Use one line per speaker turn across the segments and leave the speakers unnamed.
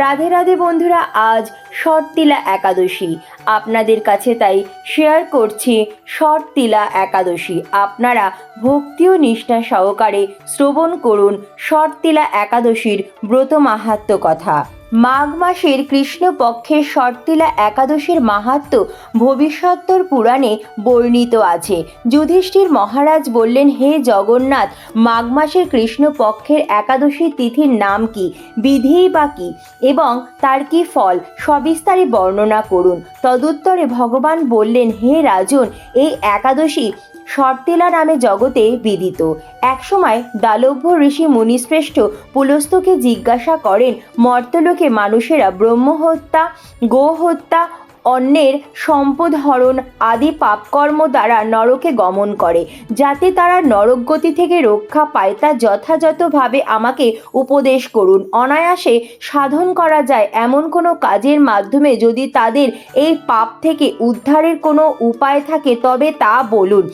রাধে রাধে বন্ধুরা, আজ শর্তিলা একাদশী। আপনাদের কাছে তাই শেয়ার করছি শর্তিলা একাদশী। আপনারা ভক্তি ও নিষ্ঠা সহকারে শ্রবণ করুন শর্তিলা একাদশীর ব্রত মাহাত্ম কথা। মাঘ মাসের কৃষ্ণপক্ষের শর্তিলা একাদশীর মাহাত্ম ভবিষ্যত্তর পুরাণে বর্ণিত আছে। যুধিষ্ঠির মহারাজ বললেন, হে জগন্নাথ, মাঘ মাসের কৃষ্ণপক্ষের একাদশী তিথির নাম কি? বিধিই বা কি? এবং তার কি ফল? সবিস্তারে বর্ণনা করুন। তদুত্তরে ভগবান বললেন, হে রাজন, এই একাদশী শর্তেলা নামে জগতে বিদিত। একসময় দালভ্য ঋষি মুনিশ্রেষ্ঠ পুলস্তকে জিজ্ঞাসা করেন, মর্তলোকে মানুষেরা ব্রহ্ম হত্যা গো হত্যা অন্যের সম্পদ হরণ আদি পাপকর্ম দ্বারা নরকে গমন করে, যাতে তারা নরকগতি থেকে রক্ষা পায় তা যথাযথভাবে আমাকে উপদেশ করুন। অনায়াসে সাধন করা যায় এমন কোনো কাজের মাধ্যমে যদি তাদের এই পাপ থেকে উদ্ধারের কোনো উপায় থাকে, তবে তা বলুন।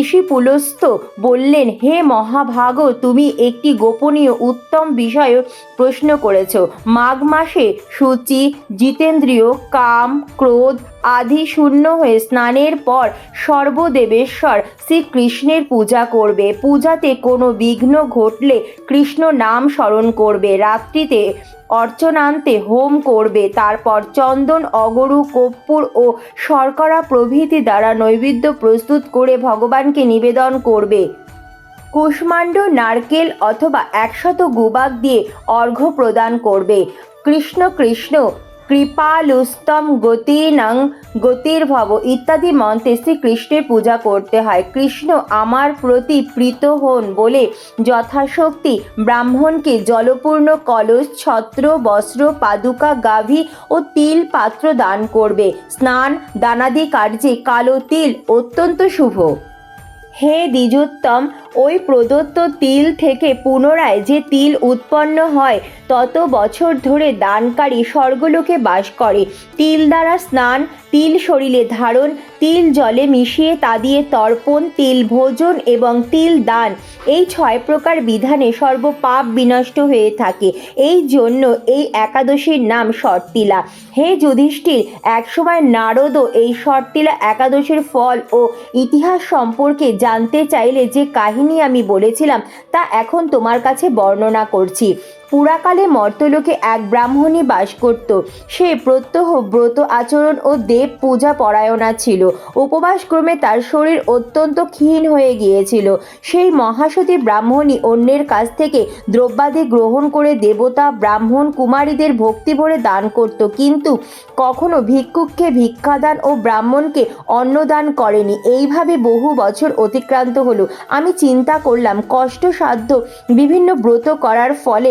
ঋষি পুলস্ত বললেন, হে মহাভাগ, তুমি একটি গোপনীয় উত্তম বিষয় প্রশ্ন করেছ। মাঘ মাসে সূচি, জিতেন্দ্রীয়, কাম, ক্রোধ আদি শূন্য হয়ে স্নানের পর সর্বদেবেশ্বর শ্রীকৃষ্ণের পূজা করবে। পূজাতে কোনো বিঘ্ন ঘটলে কৃষ্ণ নাম স্মরণ করবে। রাত্রিতে অর্চনান্তে হোম করবে। তারপর চন্দন, অগরু, কর্পূর ও শর্করা প্রভৃতি দ্বারা নৈবেদ্য প্রস্তুত করে ভগবানকে নিবেদন করবে। কুষ্মাণ্ড, নারকেল অথবা একশত গুবাক দিয়ে অর্ঘ্য প্রদান করবে। কৃষ্ণ কৃষ্ণ কৃপালুস্তম গতিনং গতির্ভব ইত্যাদি মন্ত্রে শ্রীকৃষ্ণের পূজা করতে হয়। কৃষ্ণ আমার প্রতি প্রীত হন বলে যথাশক্তি ব্রাহ্মণকে জলপূর্ণ কলস, ছত্র, বস্ত্র, পাদুকা, গাভী ও তিল পাত্র দান করবে। স্নান, দানাদি কার্যে কালো তিল অত্যন্ত শুভ। হে দ্বিজোত্তম, ওই প্রদত্ত তিল থেকে পুনরায় যে তিল উৎপন্ন হয়, তত বছর ধরে দানকারী স্বর্গলোকে বাস করে। তিল দ্বারা স্নান, তিল শরীরে ধারণ, তিল জলে মিশিয়ে তা দিয়ে তর্পণ, তিল ভোজন এবং তিল দান। এই ছয় প্রকার বিধানে সর্বপাপ বিনষ্ট হয়ে থাকে। এই জন্য এই একাদশীর নাম শর্তিলা হে যুধিষ্ঠির, একসময় নারদও এই শর্তিলা একাদশীর ফল ও ইতিহাস সম্পর্কে জানতে চাইলে যে কাহিনী আমি বলেছিলাম, তা এখন তোমার কাছে বর্ণনা করছি। পুরাকালে মর্তলোকে এক ব্রাহ্মণী বাস করত। সে প্রত্যহ ব্রত আচরণ ও দেব পূজা পরায়ণা ছিল। উপবাসক্রমে তার শরীর অত্যন্ত ক্ষীণ হয়ে গিয়েছিল। সেই মহাসতী ব্রাহ্মণী অন্যের কাছ থেকে দ্রব্যাদি গ্রহণ করে দেবতা, ব্রাহ্মণ, কুমারীদের ভক্তি ভরে দান করত। কিন্তু কখনো ভিক্ষুককে ভিক্ষাদান ও ব্রাহ্মণকে অন্নদান করেনি। এইভাবে বহু বছর অতিক্রান্ত হলো। আমি চিন্তা করলাম, কষ্টসাধ্য বিভিন্ন ব্রত করার ফলে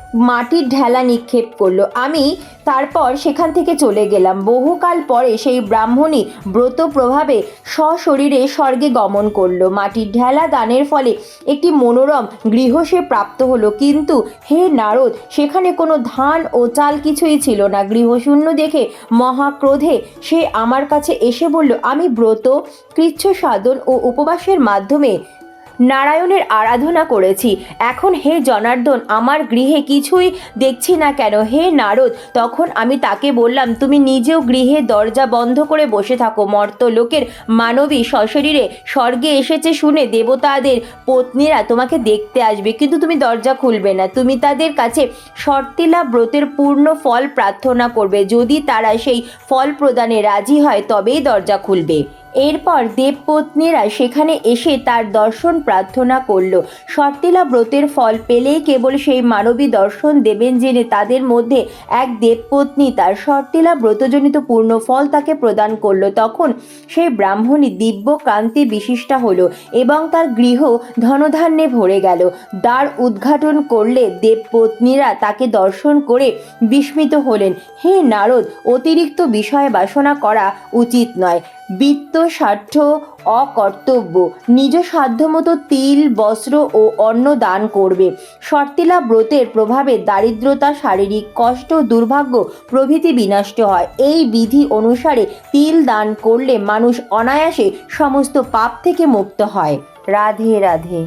মাটির ঢেলা নিক্ষেপ করল। আমি তারপর সেখান থেকে চলে গেলাম। বহুকাল পরে সেই ব্রাহ্মণী ব্রত প্রভাবে সশরীরে স্বর্গে গমন করল। মাটির ঢেলা দানের ফলে একটি মনোরম গৃহ সে প্রাপ্ত হলো। কিন্তু হে নারদ, সেখানে কোনো ধান ও চাল কিছুই ছিল না। গৃহশূন্য দেখে মহাক্রোধে সে আমার কাছে এসে বলল, আমি ব্রত কৃচ্ছ সাধন ও উপবাসের মাধ্যমে নারায়ণের আরাধনা করেছি। এখন হে জনার্দন, আমার গৃহে কিছুই দেখছি না কেন? হে নারদ, তখন আমি তাকে বললাম, তুমি নিজেও গৃহে দরজা বন্ধ করে বসে থাকো। মর্ত লোকের মানবী সশরীরে স্বর্গে এসেছে শুনে দেবতাদের পত্নীরা তোমাকে দেখতে আসবে। কিন্তু তুমি দরজা খুলবে না। তুমি তাদের কাছে শর্তিলা ব্রতের পূর্ণ ফল প্রার্থনা করবে। যদি তারা সেই ফল প্রদানে রাজি হয়, তবেই দরজা খুলবে। এরপর দেবপত্নীরা সেখানে এসে তার দর্শন প্রার্থনা করল। শর্তিলা ব্রতের ফল পেলেই কেবল সেই মানবী দর্শন দেবেন জেনে তাদের মধ্যে এক দেবপত্নী। তার শর্তিলা ব্রতজনিত পূর্ণ ফল তাকে প্রদান করল। তখন সেই ব্রাহ্মণী দিব্য কান্তি বিশিষ্টা হল এবং তার গৃহ ধনধান্যে ভরে গেল। দ্বার উদ্ঘাটন করলে দেবপত্নীরা তাকে দর্শন করে বিস্মিত হলেন। হে নারদ, অতিরিক্ত বিষয় বাসনা করা উচিত নয়। বৃত্ত, স্বার্থ, অকর্তব্য, নিজ সাধ্যমতো তিল, বস্ত্র ও অন্ন দান করবে। শর্তিলা ব্রতের প্রভাবে দারিদ্রতা, শারীরিক কষ্ট, দুর্ভাগ্য প্রভৃতি বিনষ্ট হয়। এই বিধি অনুসারে তিল দান করলে মানুষ অনায়াসে সমস্ত পাপ থেকে মুক্ত হয়। রাধে রাধে।